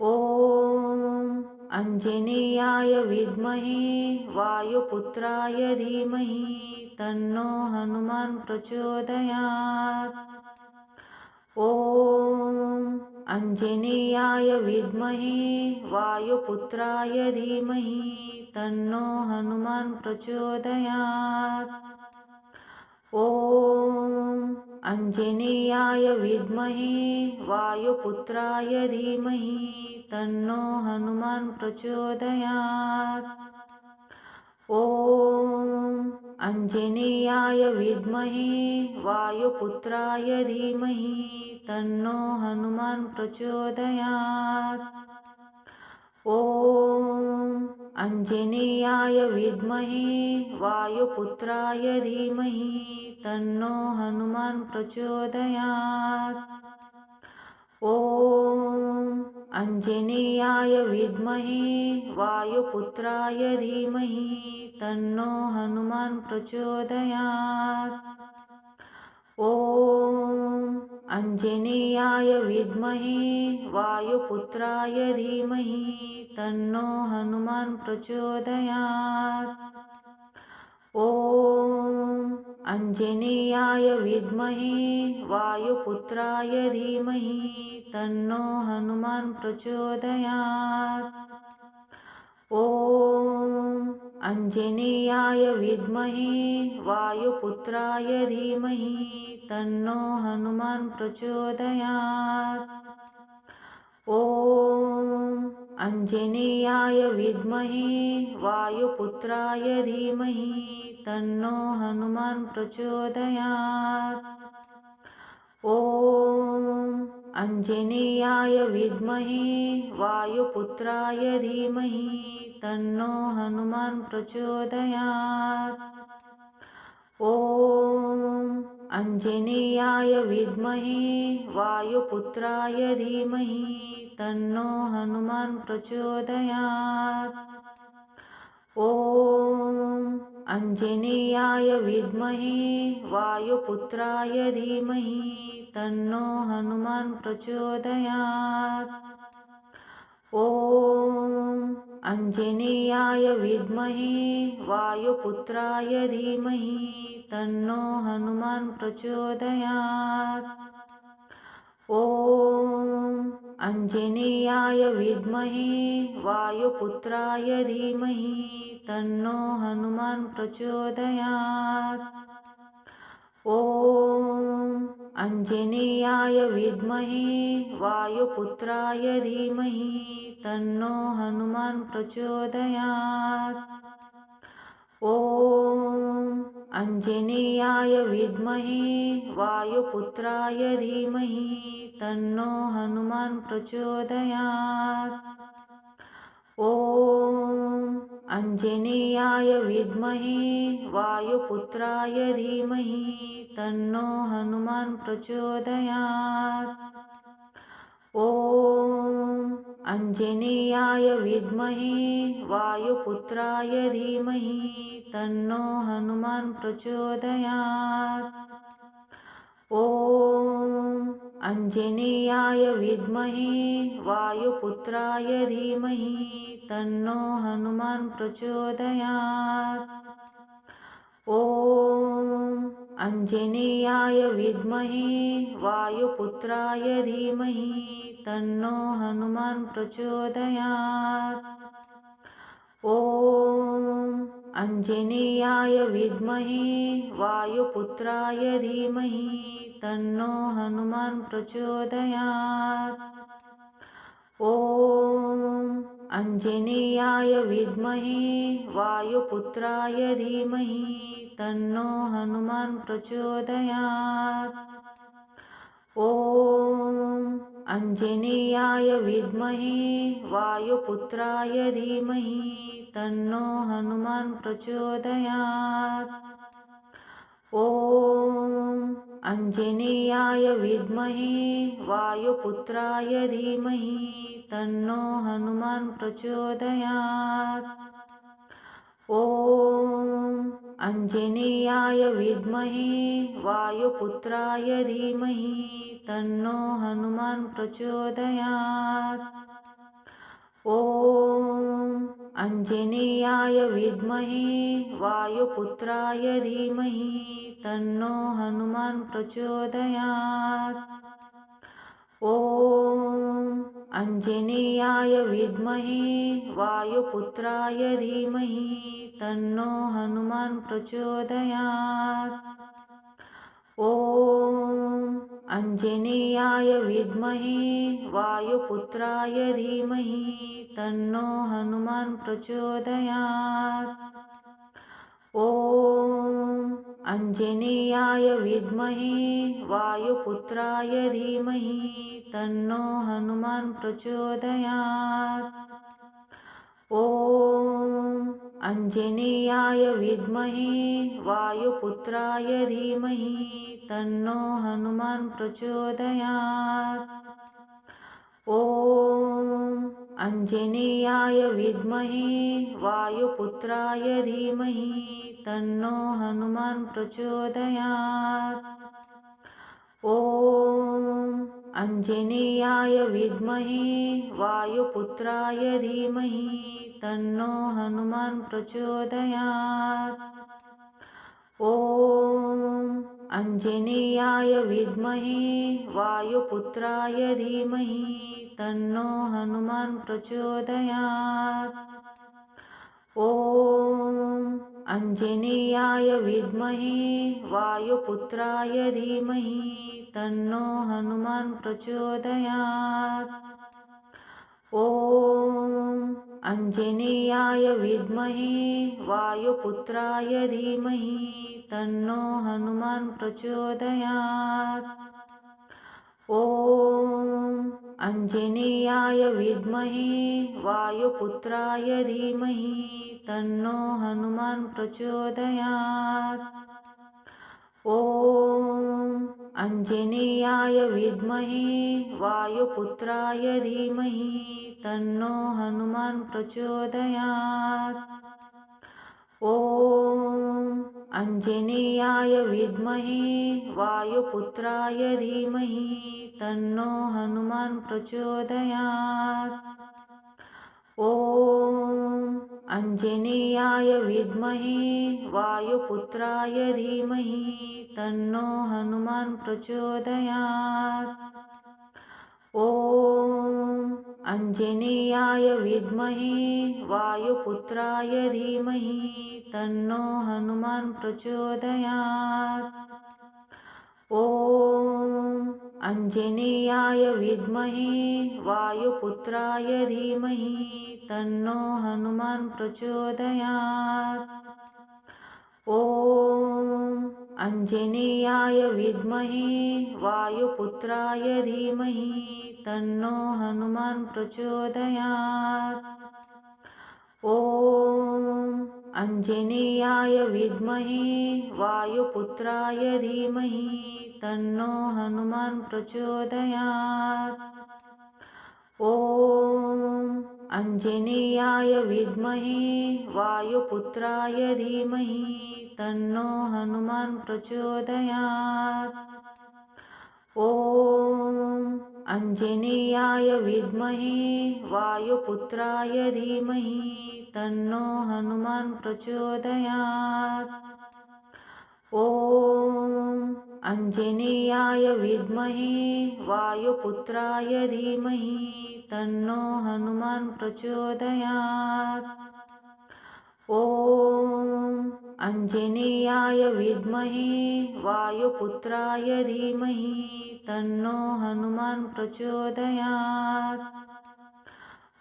ॐ अञ्जनेयाय विद्महे वायुपुत्राय धीमहि तन्नो हनुमान् प्रचोदयात्। ॐ अञ्जनेयाय विद्महे वायुपुत्राय धीमहि तन्नो हनुमान् प्रचोदयात्। ॐ अञ्जनेयाय विद्महे वायुपुत्राय धीमहि तन्नो हनुमान् प्रचोदयात्। ॐ अञ्जनेयाय विद्महे वायुपुत्राय धीमहि तन्नो हनुमान् प्रचोदयात्। ॐ अञ्जनेयाय विद्महे वायुपुत्राय धीमहि तन्नो हनुमान् प्रचोदयात् ॐ अञ्जनेयाय विद्महे वायुपुत्राय धीमहि तन्नो हनुमान् प्रचोदयात्। ॐ अञ्जनेयाय विद्महे वायुपुत्राय धीमहि तन्नो हनुमान् प्रचोदयात्। ॐ अञ्जनेयाय विद्महे वायुपुत्राय धीमहि तन्नो हनुमान् प्रचोदयात्। ॐ अञ्जनेयाय विद्महे वायुपुत्राय धीमहि तन्नो हनुमान् प्रचोदयात्। ॐ अञ्जनेयाय विद्महे वायुपुत्राय धीमहि तन्नो हनुमान् प्रचोदयात्। ॐ अञ्जनेयाय विद्महे वायुपुत्राय धीमहि तन्नो हनुमान् प्रचोदयात्। ॐ अञ्जनेयाय विद्महे वायुपुत्राय धीमहि तन्नो हनुमान् प्रचोदयात्। ॐ अञ्जनेयाय विद्महे वायुपुत्राय धीमहि तन्नो हनुमान् प्रचोदयात्। ॐ अञ्जनेयाय विद्महे वायुपुत्राय धीमहि तन्नो हनुमान् प्रचोदयात्। ॐ अञ्जनेयाय विद्महे, वायुपुत्राय धीमहि, तन्नो हनुमान् प्रचोदयात्। ॐ अञ्जनेयाय विद्महे, वायुपुत्राय धीमहि, तन्नो हनुमान् प्रचोदयात्। ॐ अञ्जनेयाय विद्महे वायुपुत्राय धीमहि तन्नो हनुमान् प्रचोदयात्। ॐ अञ्जनेयाय विद्महे वायुपुत्राय धीमहि तन्नो हनुमान् प्रचोदयात् ॐ अञ्जनेयाय विद्महे वायुपुत्राय धीमहि तन्नो हनुमान् प्रचोदयात्। ॐ अञ्जनेयाय विद्महे वायुपुत्राय धीमहि तन्नो हनुमान् प्रचोदयात्। ॐ अञ्जनेयाय विद्महे वायुपुत्राय धीमहि तन्नो हनुमान् प्रचोदयात्। ॐ अञ्जनेयाय विद्महे वायुपुत्राय धीमहि तन्नो हनुमान् प्रचोदयात्। ॐ अञ्जनेयाय विद्महे वायुपुत्राय धीमहि तन्नो हनुमान् प्रचोदयात्। ॐ अञ्जनेयाय विद्महे वायुपुत्राय धीमहि तन्नो हनुमान् प्रचोदयात्। ॐ अञ्जनेयाय विद्महे वायुपुत्राय धीमहि तन्नो हनुमान् प्रचोदयात् ॐ अञ्जनेयाय विद्महे वायुपुत्राय धीमहि तन्नो हनुमान् प्रचोदयात्। ॐ अञ्जनेयाय विद्महे वायुपुत्राय धीमहि तन्नो हनुमान् प्रचोदयात् ॐ अञ्जनेयाय विद्महे वायुपुत्राय धीमहि तन्नो हनुमान् प्रचोदयात्। ॐ अञ्जनेयाय विद्महे वायुपुत्राय धीमहि तन्नो हनुमान् प्रचोदयात्। ॐ अञ्जनेयाय विद्महे वायुपुत्राय धीमहि तन्नो हनुमान् प्रचोदयात्। ॐ अञ्जनेयाय विद्महे वायुपुत्राय धीमहि तन्नो हनुमान् प्रचोदयात्। ॐ अञ्जनेयाय विद्महे वायुपुत्राय धीमहि तन्नो हनुमान् प्रचोदयात्। ॐ अञ्जनेयाय विद्महे वायुपुत्राय धीमहि तन्नो हनुमान् प्रचोदयात्। ॐ अञ्जनेयाय विद्महे वायुपुत्राय धीमहि तन्नो हनुमान् प्रचोदयात्। ॐ अञ्जनेयाय विद्महे वायुपुत्राय धीमहि तन्नो हनुमान् प्रचोदयात्। ॐ अञ्जनेयाय विद्महे वायुपुत्राय धीमहि तन्नो हनुमान् प्रचोदयात्। ॐ अञ्जनेयाय विद्महे वायुपुत्राय धीमहि तन्नो हनुमान् प्रचोदयात्। ॐ अञ्जनेयाय विद्महे वायुपुत्राय धीमहि तन्नो हनुमान् प्रचोदयात् ॐ अञ्जनेयाय विद्महे वायुपुत्राय धीमहि तन्नो हनुमान् प्रचोदयात्। ॐ अञ्जनेयाय विद्महे वायुपुत्राय धीमहि तन्नो हनुमान् प्रचोदयात्। ॐ अञ्जनेयाय विद्महे वायुपुत्राय धीमहि तन्नो हनुमान् प्रचोदयात्। ॐ अञ्जनेयाय विद्महे वायुपुत्राय धीमहि तन्नो हनुमान् प्रचोदयात्। ॐ अञ्जनेयाय विद्महे वायुपुत्राय धीमहि तन्नो हनुमान् प्रचोदयात्। ॐ अञ्जनेयाय विद्महे वायुपुत्राय धीमहि तन्नो हनुमान् प्रचोदयात्। ॐ अञ्जनेयाय विद्महे वायुपुत्राय धीमहि तन्नो हनुमान् प्रचोदयात्। ॐ अञ्जनेयाय विद्महे वायुपुत्राय धीमहि तन्नो हनुमान् प्रचोदयात्। ॐ अञ्जनेयाय विद्महे वायुपुत्राय धीमहि तन्नो हनुमान् प्रचोदयात्। ॐ अञ्जनेयाय विद्महे वायुपुत्राय धीमहि तन्नो हनुमान् प्रचोदयात्।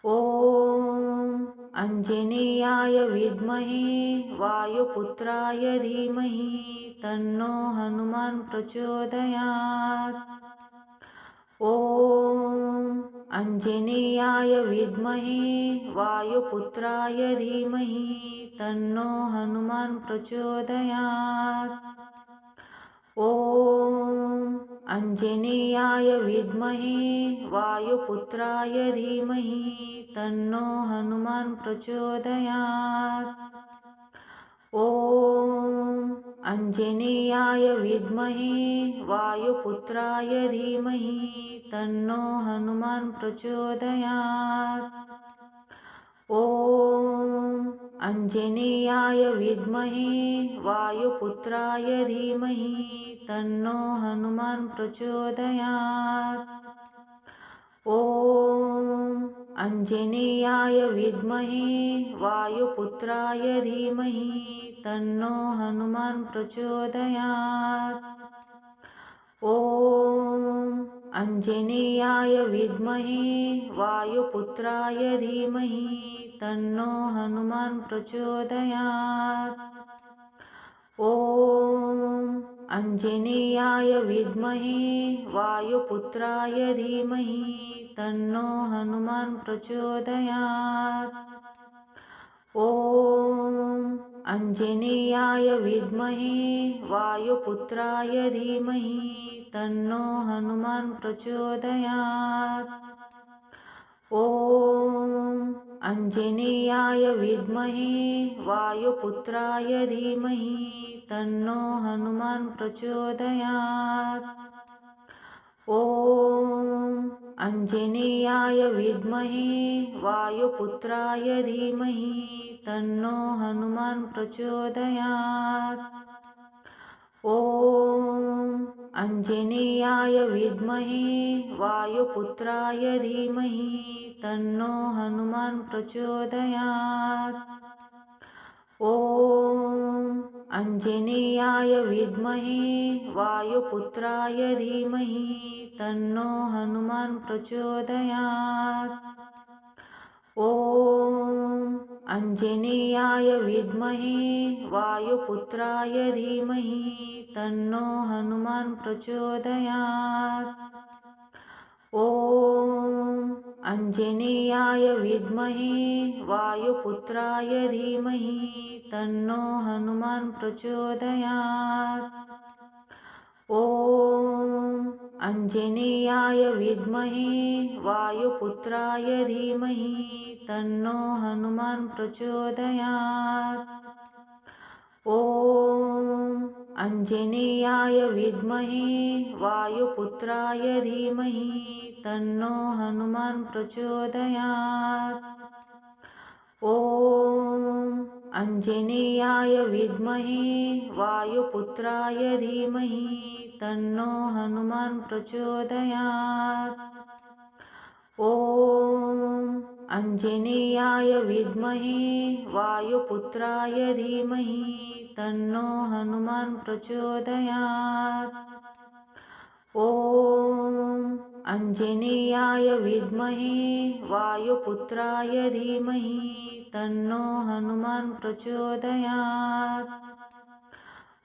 ॐ अञ्जनेयाय विद्महे वायुपुत्राय धीमहि तन्नो हनुमान् प्रचोदयात्। ॐ अञ्जनेयाय विद्महे वायुपुत्राय धीमहि तन्नो हनुमान् प्रचोदयात्। ॐ अञ्जनेयाय विद्महे वायुपुत्राय धीमहि तन्नो हनुमान् प्रचोदयात्। ॐ अञ्जनेयाय विद्महे वायुपुत्राय धीमहि तन्नो हनुमान् प्रचोदयात् ॐ अञ्जनेयाय विद्महे वायुपुत्राय धीमहि तन्नो हनुमान् प्रचोदयात्। ॐ अञ्जनेयाय विद्महे वायुपुत्राय धीमहि तन्नो हनुमान् प्रचोदयात्। ॐ अञ्जनेयाय विद्महे वायुपुत्राय धीमहि तन्नो हनुमान् प्रचोदयात्। ॐ अञ्जनेयाय विद्महे वायुपुत्राय धीमहि तन्नो हनुमान् प्रचोदयात्। ॐ अञ्जनेयाय विद्महे वायुपुत्राय धीमहि तन्नो हनुमान् प्रचोदयात्। ॐ अञ्जनेयाय विद्महे वायुपुत्राय धीमहि तन्नो हनुमान् प्रचोदयात्। ॐ अञ्जनेयाय विद्महे वायुपुत्राय धीमहि तन्नो हनुमान् प्रचोदयात्। ॐ अञ्जनेयाय विद्महे वायुपुत्राय धीमहि तन्नो हनुमान् प्रचोदयात्। ॐ अञ्जनेयाय विद्महे वायुपुत्राय धीमहि तन्नो हनुमान् प्रचोदयात् अञ्जनेयाय विद्महे वायुपुत्राय धीमहि तन्नो हनुमान् प्रचोदयात्। ॐ अञ्जनेयाय विद्महे वायुपुत्राय धीमहि तन्नो हनुमान् प्रचोदयात्। ॐ अञ्जनेयाय विद्महे वायुपुत्राय धीमहि तन्नो हनुमान् प्रचोदयात्। ॐ अञ्जनेयाय विद्महे वायुपुत्राय धीमहि तन्नो हनुमान् प्रचोदयात्। ॐ अञ्जनेयाय विद्महे वायुपुत्राय धीमहि तन्नो हनुमान् प्रचोदयात्। ॐ अञ्जनेयाय विद्महे वायुपुत्राय धीमहि तन्नो हनुमान् प्रचोदयात्। ॐ अञ्जनेयाय विद्महे वायुपुत्राय धीमहि तन्नो हनुमान् प्रचोदयात्।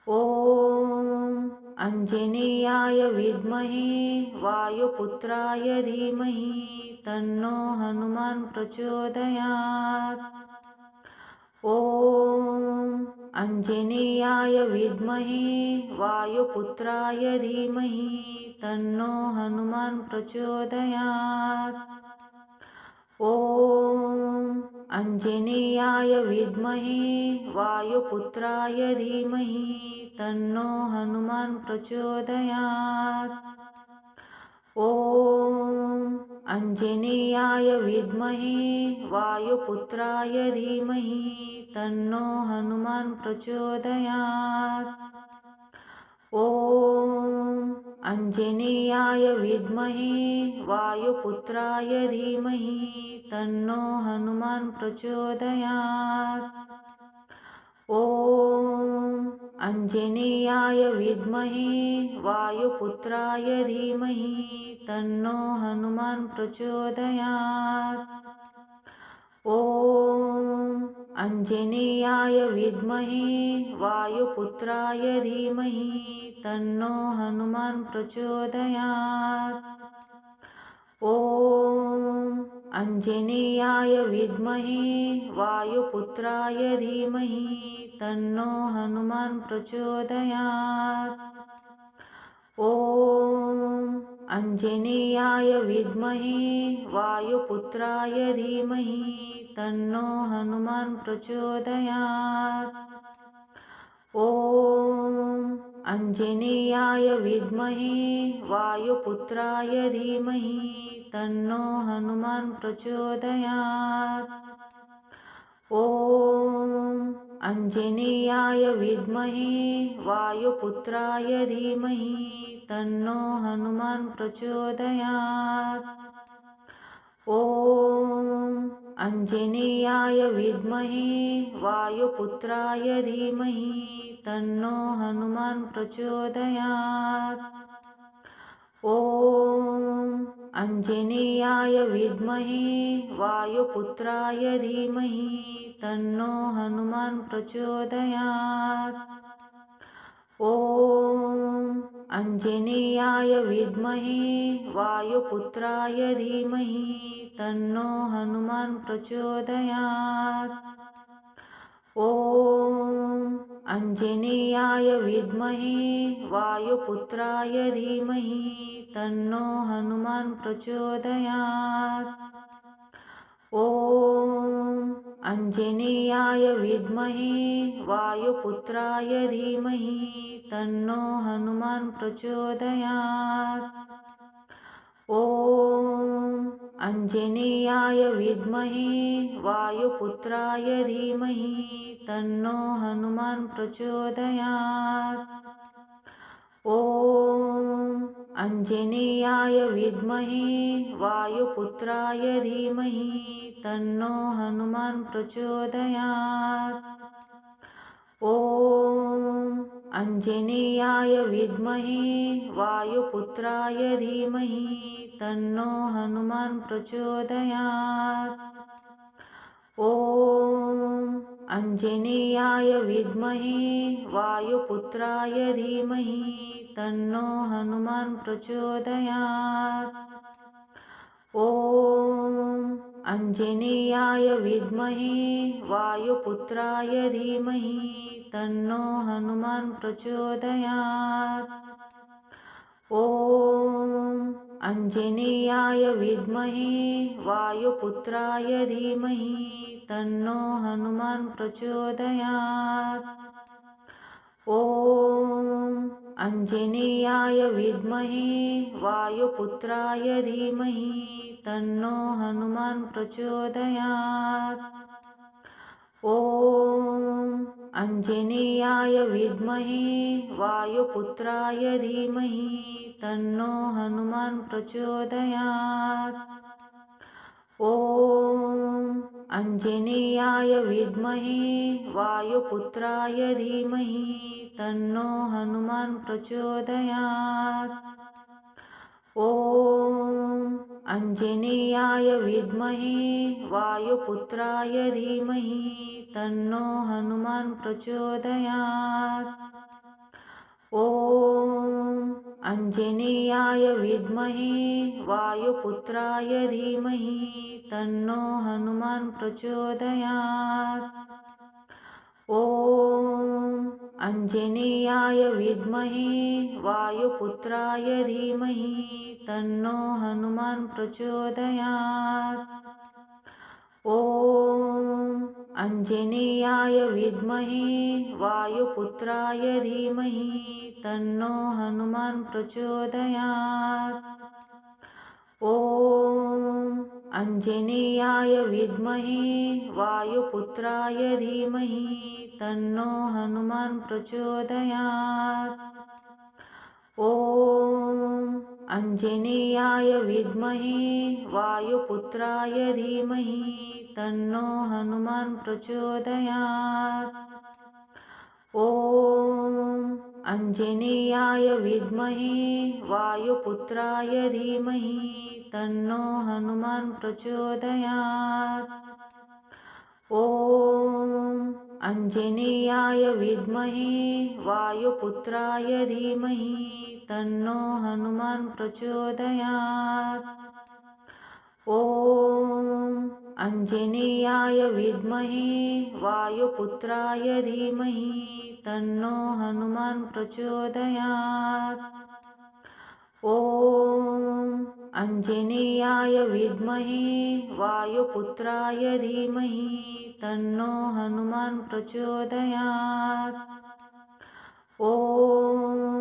ॐ अञ्जनेयाय विद्महे वायुपुत्राय धीमहि तन्नो हनुमान् प्रचोदयात्। ॐ अञ्जनेयाय विद्महे वायुपुत्राय धीमहि तन्नो हनुमान् प्रचोदयात्। ॐ अञ्जनेयाय विद्महे वायुपुत्राय धीमहि तन्नो हनुमान् प्रचोदयात्। ॐ अञ्जनेयाय विद्महे वायुपुत्राय धीमहि तन्नो हनुमान् प्रचोदयात्। ॐ अञ्जनेयाय विद्महे वायुपुत्राय धीमहि तन्नो हनुमान् प्रचोदयात्। ॐ अञ्जनेयाय विद्महे वायुपुत्राय धीमहि तन्नो हनुमान् प्रचोदयात् ॐ अञ्जनेयाय विद्महे वायुपुत्राय धीमहि तन्नो हनुमान् प्रचोदयात्। ॐ अञ्जनेयाय विद्महे वायुपुत्राय धीमहि तन्नो हनुमान् प्रचोदयात्। ॐ अञ्जनेयाय विद्महे वायुपुत्राय धीमहि तन्नो हनुमान् प्रचोदयात्। ॐ अञ्जनेयाय विद्महे वायुपुत्राय धीमहि तन्नो हनुमान् प्रचोदयात्। ॐ अञ्जनेयाय विद्महे वायुपुत्राय धीमहि तन्नो हनुमान् प्रचोदयात्। ॐ अञ्जनेयाय विद्महे वायुपुत्राय धीमहि तन्नो हनुमान् प्रचोदयात्। ॐ अञ्जनेयाय विद्महे वायुपुत्राय धीमहि तन्नो हनुमान् प्रचोदयात्। ॐ अञ्जनेयाय विद्महे वायुपुत्राय धीमहि तन्नो हनुमान् प्रचोदयात्। ॐ अञ्जनेयाय विद्महे वायुपुत्राय धीमहि तन्नो हनुमान् प्रचोदयात्। ॐ अञ्जनेयाय विद्महे वायुपुत्राय धीमहि तन्नो हनुमान् प्रचोदयात्। ॐ अञ्जनेयाय विद्महे वायुपुत्राय धीमहि तन्नो हनुमान् प्रचोदयात् ॐ अञ्जनेयाय विद्महे वायुपुत्राय धीमहि तन्नो हनुमान् प्रचोदयात्। ॐ अञ्जनेयाय विद्महे वायुपुत्राय धीमहि तन्नो हनुमान् प्रचोदयात्। ॐ अञ्जनेयाय विद्महे वायुपुत्राय धीमहि तन्नो हनुमान् प्रचोदयात्। ॐ अञ्जनेयाय विद्महे वायुपुत्राय धीमहि तन्नो हनुमान् प्रचोदयात्। ॐ अञ्जनेयाय विद्महे वायुपुत्राय धीमहि तन्नो हनुमान् प्रचोदयात्। ॐ अञ्जनेयाय विद्महे वायुपुत्राय धीमहि तन्नो हनुमान् प्रचोदयात्। ॐ अञ्जनेयाय विद्महे वायुपुत्राय धीमहि तन्नो हनुमान् प्रचोदयात्। ॐ अञ्जनेयाय विद्महे वायुपुत्राय धीमहि तन्नो हनुमान् प्रचोदयात्। ॐ अञ्जनेयाय विद्महे वायुपुत्राय धीमहि तन्नो हनुमान् प्रचोदयात्। ॐ अञ्जनेयाय विद्महे वायुपुत्राय धीमहि तन्नो हनुमान् प्रचोदयात्। ॐ अञ्जनेयाय विद्महे वायुपुत्राय धीमहि तन्नो हनुमान् प्रचोदयात् ॐ अञ्जनेयाय विद्महे वायुपुत्राय धीमहि तन्नो हनुमान् प्रचोदयात्। ॐ अञ्जनेयाय विद्महे वायुपुत्राय धीमहि तन्नो हनुमान् प्रचोदयात्। ॐ अञ्जनेयाय विद्महे वायुपुत्राय धीमहि तन्नो हनुमान् प्रचोदयात्। ॐ अञ्जनेयाय विद्महे वायुपुत्राय धीमहि तन्नो हनुमान् प्रचोदयात्। ॐ अञ्जनेयाय विद्महे वायुपुत्राय धीमहि तन्नो हनुमान् प्रचोदयात्। ॐ अञ्जनेयाय विद्महे, वायुपुत्राय धीमहि, तन्नो हनुमान् प्रचोदयात्। ॐ अञ्जनेयाय विद्महे, वायुपुत्राय धीमहि, तन्नो हनुमान् प्रचोदयात्। ॐ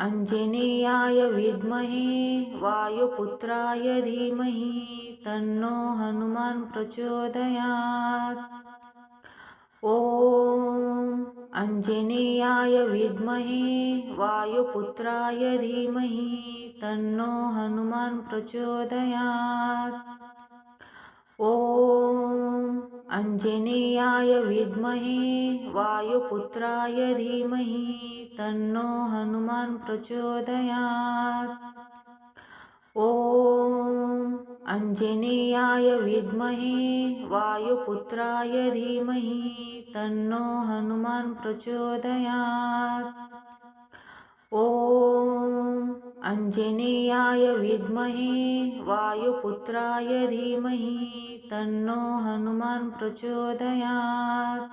अञ्जनेयाय विद्महे वायुपुत्राय धीमहि तन्नो हनुमान् प्रचोदयात्। ॐ अञ्जनेयाय विद्महे वायुपुत्राय धीमहि तन्नो हनुमान् प्रचोदयात्। ॐ अञ्जनेयाय विद्महे वायुपुत्राय धीमहि तन्नो हनुमान् प्रचोदयात्। ॐ अञ्जनेयाय विद्महे वायुपुत्राय धीमहि तन्नो हनुमान् प्रचोदयात्। ॐ अञ्जनेयाय विद्महे वायुपुत्राय धीमहि तन्नो हनुमान् प्रचोदयात्।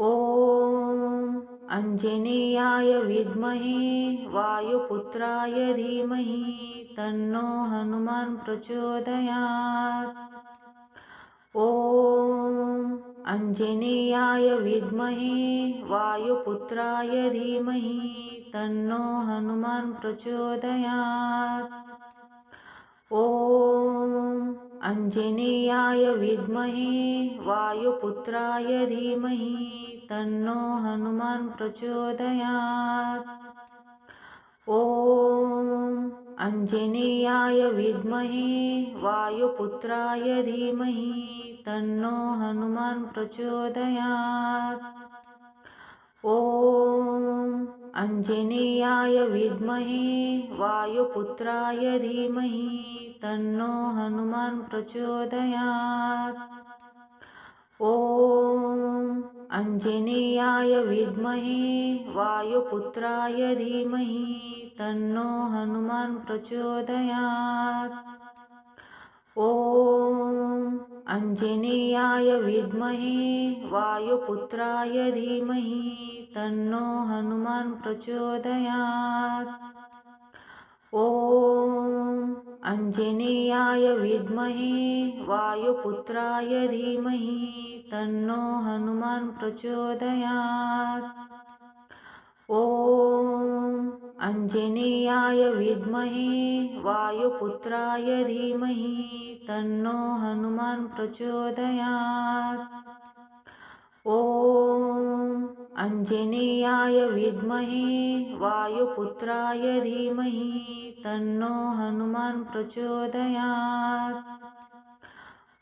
ॐ अञ्जनेयाय विद्महे वायुपुत्राय धीमहि तन्नो हनुमान् प्रचोदयात्। ॐ अञ्जनेयाय विद्महे वायुपुत्राय धीमहि तन्नो हनुमान् प्रचोदयात्। ॐ अञ्जनेयाय विद्महे वायुपुत्राय धीमहि तन्नो हनुमान् प्रचोदयात्। ॐ अञ्जनेयाय विद्महे वायुपुत्राय धीमहि तन्नो हनुमान् प्रचोदयात्। ॐ अञ्जनेयाय विद्महे वायुपुत्राय धीमहि तन्नो हनुमान् प्रचोदयात्। ॐ अञ्जनेयाय विद्महे वायुपुत्राय धीमहि तन्नो हनुमान् प्रचोदयात्। ॐ अञ्जनेयाय विद्महे वायुपुत्राय धीमहि तन्नो हनुमान् प्रचोदयात्। ॐ अञ्जनेयाय विद्महे वायुपुत्राय धीमहि तन्नो हनुमान् प्रचोदयात् ॐ अञ्जनेयाय विद्महे वायुपुत्राय धीमहि तन्नो हनुमान् प्रचोदयात्। ॐ अञ्जनेयाय विद्महे वायुपुत्राय धीमहि तन्नो हनुमान् प्रचोदयात्।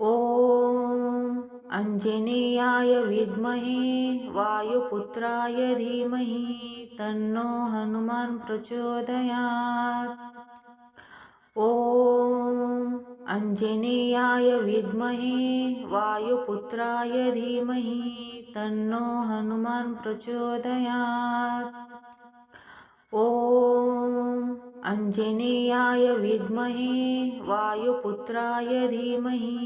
ॐ अञ्जनेयाय विद्महे वायुपुत्राय धीमहि तन्नो हनुमान् प्रचोदयात्। ॐ अञ्जनेयाय विद्महे वायुपुत्राय धीमहि तन्नो हनुमान् प्रचोदयात्। ॐ अञ्जनेयाय विद्महे वायुपुत्राय धीमहि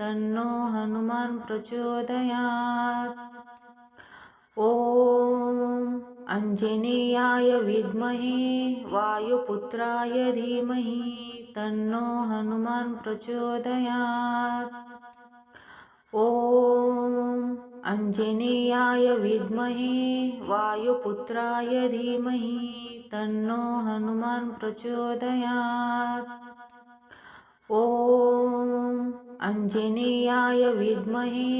तन्नो हनुमान् प्रचोदयात्। ॐ अञ्जनेयाय विद्महे वायुपुत्राय धीमहि तन्नो हनुमान् प्रचोदयात्। ॐ अञ्जनेयाय विद्महे वायुपुत्राय धीमहि तन्नो हनुमान् प्रचोदयात्। ॐ अञ्जनेयाय विद्महे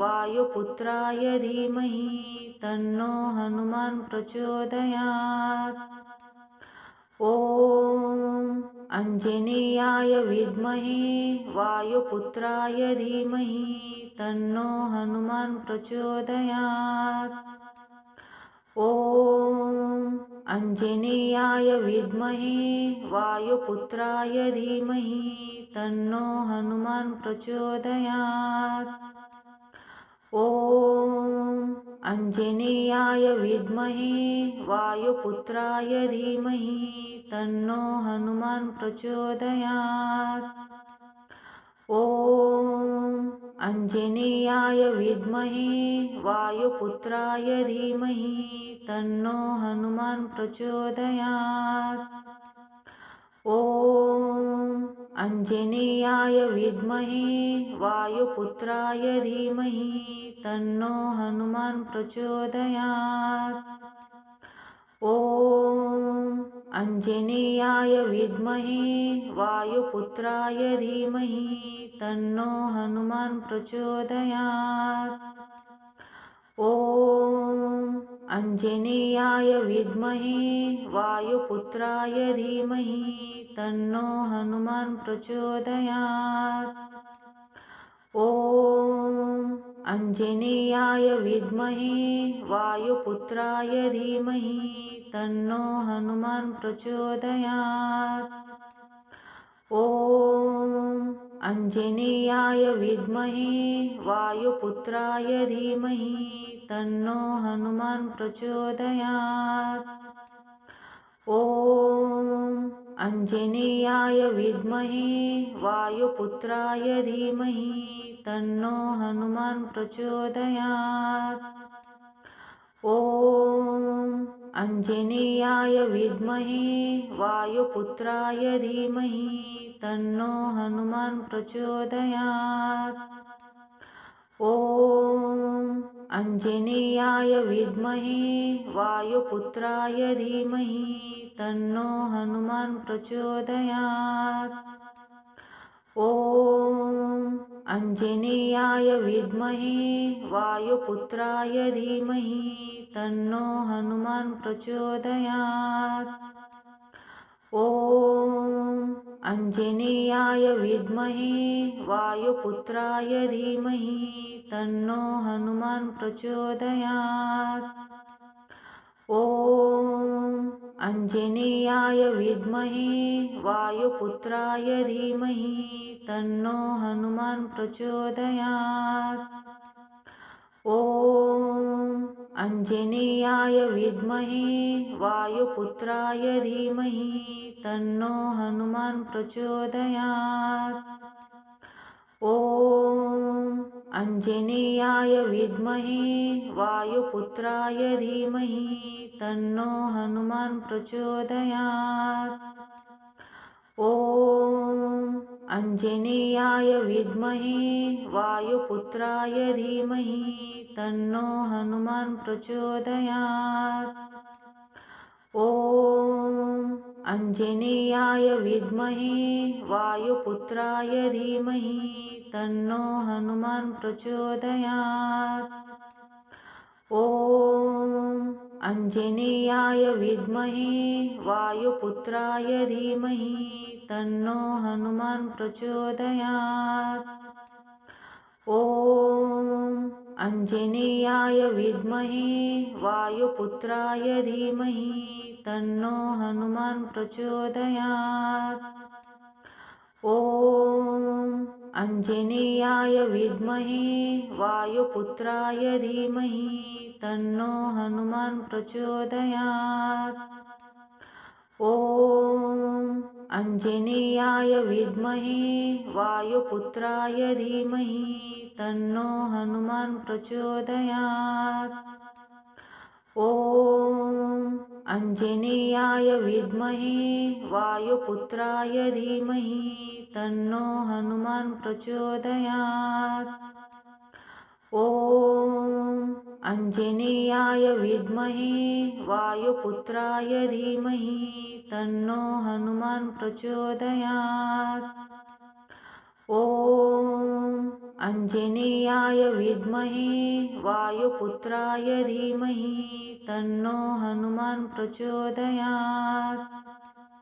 वायुपुत्राय धीमहि तन्नो हनुमान प्रचोदयात्। ॐ अञ्जनेयाय विद्महे वायुपुत्राय धीमहि तन्नो हनुमान् प्रचोदयात्। ॐ अञ्जनेयाय विद्महे वायुपुत्राय धीमहि तन्नो हनुमान् प्रचोदयात्। ॐ अञ्जनेयाय विद्महे वायुपुत्राय धीमहि तन्नो हनुमान् प्रचोदयात्। ॐ अञ्जनेयाय विद्महे वायुपुत्राय धीमहि तन्नो हनुमान् प्रचोदयात्। ॐ अञ्जनेयाय विद्महे वायुपुत्राय धीमहि तन्नो हनुमान् प्रचोदयात्। ॐ अञ्जनेयाय विद्महे वायुपुत्राय धीमहि तन्नो हनुमान् प्रचोदयात् ॐ अञ्जनेयाय विद्महे वायुपुत्राय धीमहि तन्नो हनुमान् प्रचोदयात्। ॐ अञ्जनेयाय विद्महे वायुपुत्राय धीमहि तन्नो हनुमान् प्रचोदयात्। ॐ अञ्जनेयाय विद्महे वायुपुत्राय धीमहि तन्नो हनुमान् प्रचोदयात्। ॐ अञ्जनेयाय विद्महे वायुपुत्राय धीमहि तन्नो हनुमान् प्रचोदयात्। ॐ अञ्जनेयाय विद्महे वायुपुत्राय धीमहि तन्नो हनुमान् प्रचोदयात् ॐ अञ्जनेयाय विद्महे वायुपुत्राय धीमहि तन्नो हनुमान् प्रचोदयात्। ॐ अञ्जनेयाय विद्महे वायुपुत्राय धीमहि तन्नो हनुमान् प्रचोदयात्। ॐ अञ्जनेयाय विद्महे वायुपुत्राय धीमहि तन्नो हनुमान् प्रचोदयात्। ॐ अञ्जनेयाय विद्महे वायुपुत्राय धीमहि तन्नो हनुमान् प्रचोदयात्। ॐ अञ्जनेयाय विद्महे वायुपुत्राय धीमहि तन्नो हनुमान् प्रचोदयात् ॐ अञ्जनेयाय विद्महे वायुपुत्राय धीमहि तन्नो हनुमान् प्रचोदयात्। ॐ अञ्जनेयाय विद्महे वायुपुत्राय धीमहि तन्नो हनुमान् प्रचोदयात्। ॐ अञ्जनेयाय विद्महे वायुपुत्राय धीमहि तन्नो हनुमान् प्रचोदयात्। ॐ अञ्जनेयाय विद्महे वायुपुत्राय धीमहि तन्नो हनुमान् प्रचोदयात्। ॐ अञ्जनेयाय विद्महे वायुपुत्राय धीमहि तन्नो हनुमान् प्रचोदयात्। ॐ अञ्जनेयाय विद्महे वायुपुत्राय धीमहि तन्नो हनुमान् प्रचोदयात्। ॐ अञ्जनेयाय विद्महे वायुपुत्राय धीमहि तन्नो हनुमान् प्रचोदयात् ॐ अञ्जनेयाय विद्महे वायुपुत्राय धीमहि तन्नो हनुमान् प्रचोदयात्। ॐ अञ्जनेयाय विद्महे वायुपुत्राय धीमहि तन्नो हनुमान् प्रचोदयात् ॐ अञ्जनेयाय विद्महे वायुपुत्राय धीमहि तन्नो हनुमान् प्रचोदयात्